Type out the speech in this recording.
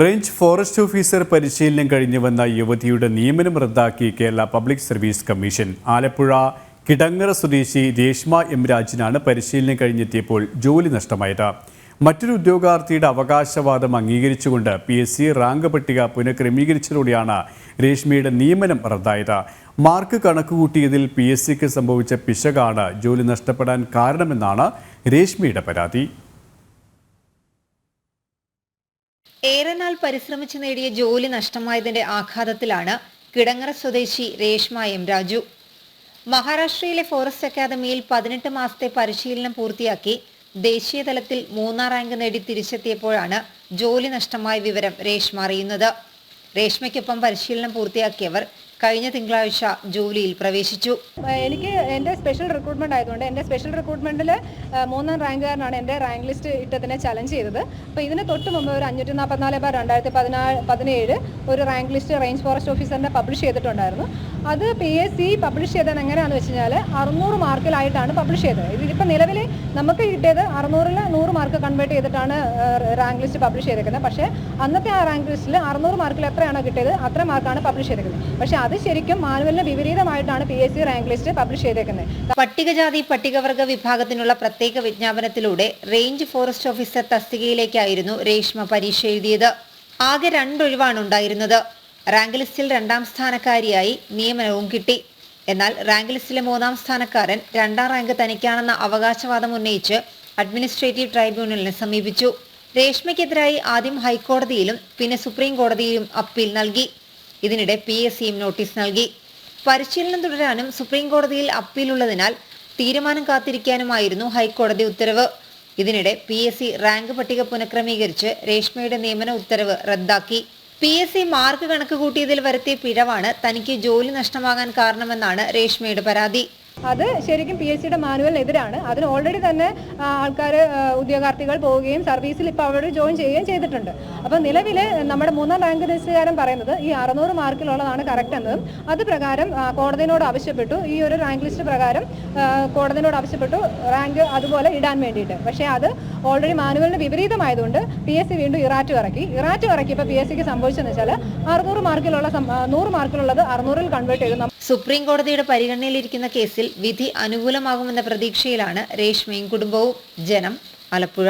Range forest officer പരിശീലനം കഴിഞ്ഞു വന്ന യുവതിയുടെ നിയമനം റദ്ദാക്കി Kerala public service commission. Alappuzha Kidangara സ്വദേശി രേഷ്മ എം രാജിനാണ് പരിശീലനം കഴിഞ്ഞെത്തിയപ്പോൾ ജോലി നഷ്ടമായത്. മറ്റൊരു ഉദ്യോഗാർത്ഥിയുടെ അവകാശവാദം അംഗീകരിച്ചുകൊണ്ട് പി എസ് സി റാങ്ക് പട്ടിക പുനഃക്രമീകരിച്ചതോടെയാണ് രേഷ്മയുടെ നിയമനം റദ്ദായത്. മാർക്ക് കണക്കുകൂട്ടിയതിൽ പി എസ് സിക്ക് സംഭവിച്ച പിശകാണ് ജോലി നഷ്ടപ്പെടാൻ കാരണമെന്നാണ് രേഷ്മയുടെ പരാതി. ഏറെ നാൾ പരിശ്രമിച്ച് നേടിയ ജോലി നഷ്ടമായതിന്റെ ആഘാതത്തിലാണ് കിടങ്ങറ സ്വദേശി രേഷ്മ എം രാജു. മഹാരാഷ്ട്രയിലെ ഫോറസ്റ്റ് അക്കാദമിയിൽ പതിനെട്ട് മാസത്തെ പരിശീലനം പൂർത്തിയാക്കി ദേശീയ തലത്തിൽ മൂന്നാം റാങ്ക് നേടി തിരിച്ചെത്തിയപ്പോഴാണ് ജോലി നഷ്ടമായ വിവരം രേഷ്മ അറിയുന്നത്. രേഷ്മയ്ക്കൊപ്പം പരിശീലനം പൂർത്തിയാക്കിയവർ കഴിഞ്ഞ തിങ്കളാഴ്ച ജോലിയിൽ പ്രവേശിച്ചു. എനിക്ക് എന്റെ സ്പെഷ്യൽ റിക്രൂട്ട്മെന്റ് ആയതുകൊണ്ട് എന്റെ സ്പെഷ്യൽ റിക്രൂട്ട്മെന്റിൽ മൂന്നാം റാങ്കുകാരനാണ് എന്റെ റാങ്ക് ലിസ്റ്റ് ഇട്ടതിനെ ചലഞ്ച് ചെയ്തത്. അപ്പോൾ ഇതിന് തൊട്ട് മുമ്പ് ഒരു അഞ്ഞൂറ്റി നാൽപ്പത്തിനാല് ബാർ രണ്ടായിരത്തി പതിനാല് പതിനേഴ് ഒരു റാങ്ക് ലിസ്റ്റ് റേഞ്ച് ഫോറസ്റ്റ് ഓഫീസറിന്റെ പബ്ലിഷ് ചെയ്തിട്ടുണ്ടായിരുന്നു. അത് പി എസ് സി പബ്ലിഷ് ചെയ്തത് എങ്ങനെയാണെന്ന് വെച്ച് കഴിഞ്ഞാൽ അറുന്നൂറ് മാർക്കിലായിട്ടാണ് പബ്ലിഷ് ചെയ്തത്. ഇതിപ്പോൾ നിലവിൽ നമുക്ക് കിട്ടിയത് അറുന്നൂറിൽ നൂറ് മാർക്ക് കൺവേർട്ട് ചെയ്തിട്ടാണ് റാങ്ക് ലിസ്റ്റ് പബ്ലിഷ് ചെയ്തേക്കുന്നത്. പക്ഷേ അന്നത്തെ ആ റാങ്ക് ലിസ്റ്റിൽ അറുന്നൂറ് മാർക്കിൽ എത്രയാണോ കിട്ടിയത് അത്ര മാർക്കാണ് പബ്ലിഷ് ചെയ്തേക്കുന്നത്. പക്ഷേ അത് ശരിക്കും മാനുവലിന് വിപരീതമായിട്ടാണ് P S C rank list publish ചെയ്തേക്കുന്നത് പട്ടികജാതി പട്ടികവർഗ വിഭാഗത്തിനുള്ള പ്രത്യേക വിജ്ഞാപനത്തിലൂടെ റേഞ്ച് ഫോറസ്റ്റ് ഓഫീസർ തസ്തികയിലേക്കായിരുന്നു രേഷ്മ പരീക്ഷ എഴുതിയത്. ആകെ രണ്ടൊഴിവാണ് ഉണ്ടായിരുന്നത്. റാങ്ക് ലിസ്റ്റിൽ രണ്ടാം സ്ഥാനക്കാരിയായി നിയമനവും കിട്ടി. എന്നാൽ റാങ്ക് ലിസ്റ്റിലെ മൂന്നാം സ്ഥാനക്കാരൻ രണ്ടാം റാങ്ക് തനിക്കാണെന്ന അവകാശവാദം ഉന്നയിച്ച് അഡ്മിനിസ്ട്രേറ്റീവ് ട്രൈബ്യൂണലിനെ സമീപിച്ചു. രേഷ്മയ്ക്കെതിരായി ആദ്യം ഹൈക്കോടതിയിലും പിന്നെ സുപ്രീം കോടതിയിലും അപ്പീൽ നൽകി. ഇതിനിടെ പി എസ് സിയും നോട്ടീസ് നൽകി. പരിശീലനം തുടരാനും സുപ്രീം കോടതിയിൽ അപ്പീലുള്ളതിനാൽ തീരുമാനം കാത്തിരിക്കാനുമായിരുന്നു ഹൈക്കോടതി ഉത്തരവ്. ഇതിനിടെ പി എസ് സി റാങ്ക് പട്ടിക പുനഃക്രമീകരിച്ച് രേഷ്മയുടെ നിയമന ഉത്തരവ് റദ്ദാക്കി. പി എസ് സി മാർക്ക് കണക്ക് കൂട്ടിയതിൽ വരുത്തിയ പിഴവാണ് തനിക്ക് ജോലി നഷ്ടമാകാൻ കാരണമെന്നാണ് രേഷ്മയുടെ പരാതി. അത് ശരിക്കും പി എസ് സിയുടെ മാനുവലിനെതിരാണ് അതിന് ഓൾറെഡി തന്നെ ആൾക്കാർ ഉദ്യോഗാർത്ഥികൾ പോവുകയും സർവീസിൽ ഇപ്പോൾ അവിടെ ജോയിൻ ചെയ്യുകയും ചെയ്തിട്ടുണ്ട്. അപ്പോൾ നിലവിൽ നമ്മുടെ മൂന്നാം റാങ്ക് ലിസ്റ്റുകാരൻ പറയുന്നത് ഈ അറുന്നൂറ് മാർക്കിലുള്ളതാണ് കറക്റ്റ് എന്നതും. അത് പ്രകാരം കോടതിയോട് ആവശ്യപ്പെട്ടു ഈ ഒരു റാങ്ക് ലിസ്റ്റ് പ്രകാരം കോടതിയോട് ആവശ്യപ്പെട്ടു റാങ്ക് അതുപോലെ ഇടാൻ വേണ്ടിയിട്ട്. പക്ഷേ അത് ഓൾറെഡി മാനുവലിന് വിപരീതമായതുകൊണ്ട് പി എസ് സി വീണ്ടും ഇറാറ്റ് ഇറക്കി. ഇറാറ്റ് ഇറക്കിയപ്പോൾ പി എസ് സിക്ക് സംഭവിച്ചതെന്ന് വെച്ചാൽ അറുന്നൂറ് മാർക്കിലുള്ള നൂറ് മാർക്കിലുള്ളത് അറുന്നൂറിൽ കൺവേർട്ട് ചെയ്തു. സുപ്രീം കോടതിയുടെ പരിഗണനയിലിരിക്കുന്ന കേസിൽ വിധി അനുകൂലമാകുമെന്ന പ്രതീക്ഷയിലാണ് രേഷ്മയും കുടുംബവും ജനം ആലപ്പുഴ.